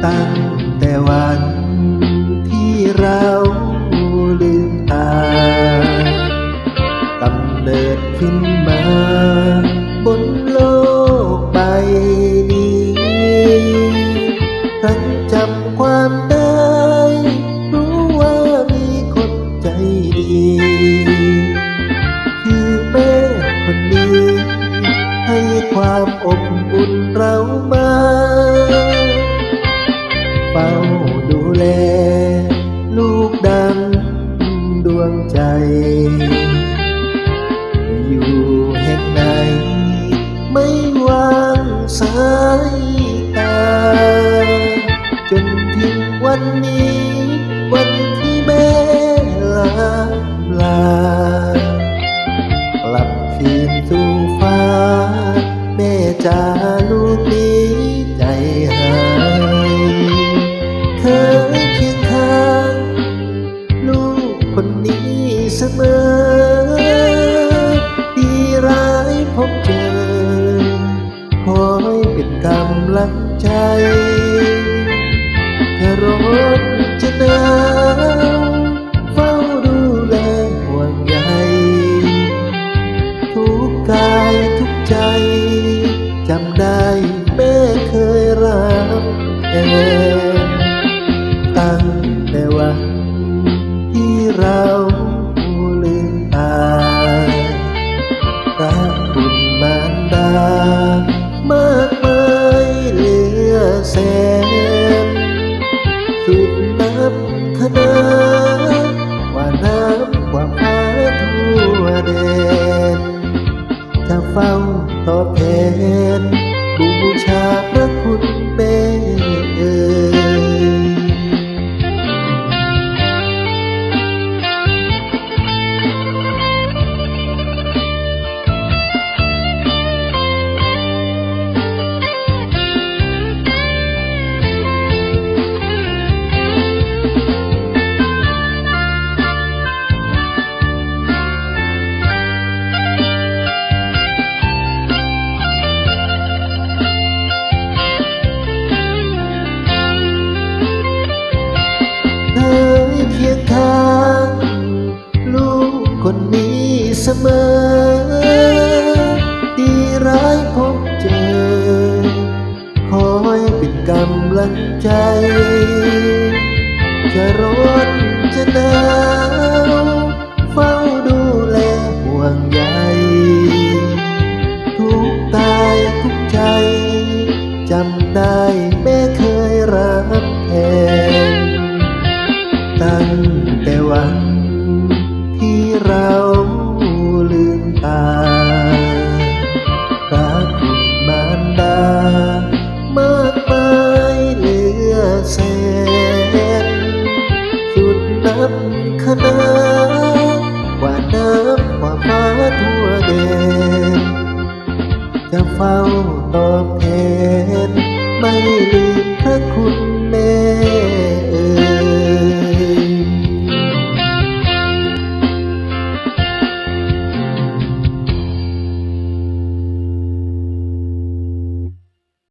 但 ใจ อยู่เห็งไหน ไม่วางสายตา จนถึงวันนี้ วันที่แม่ลาลา กายทุกใจ จำได้แม่เคยรักแอนตั้ง มอ ดีร้ายพบเจอ คอยเป็นกำลังใจ จะร้อนจะหนาว এখানে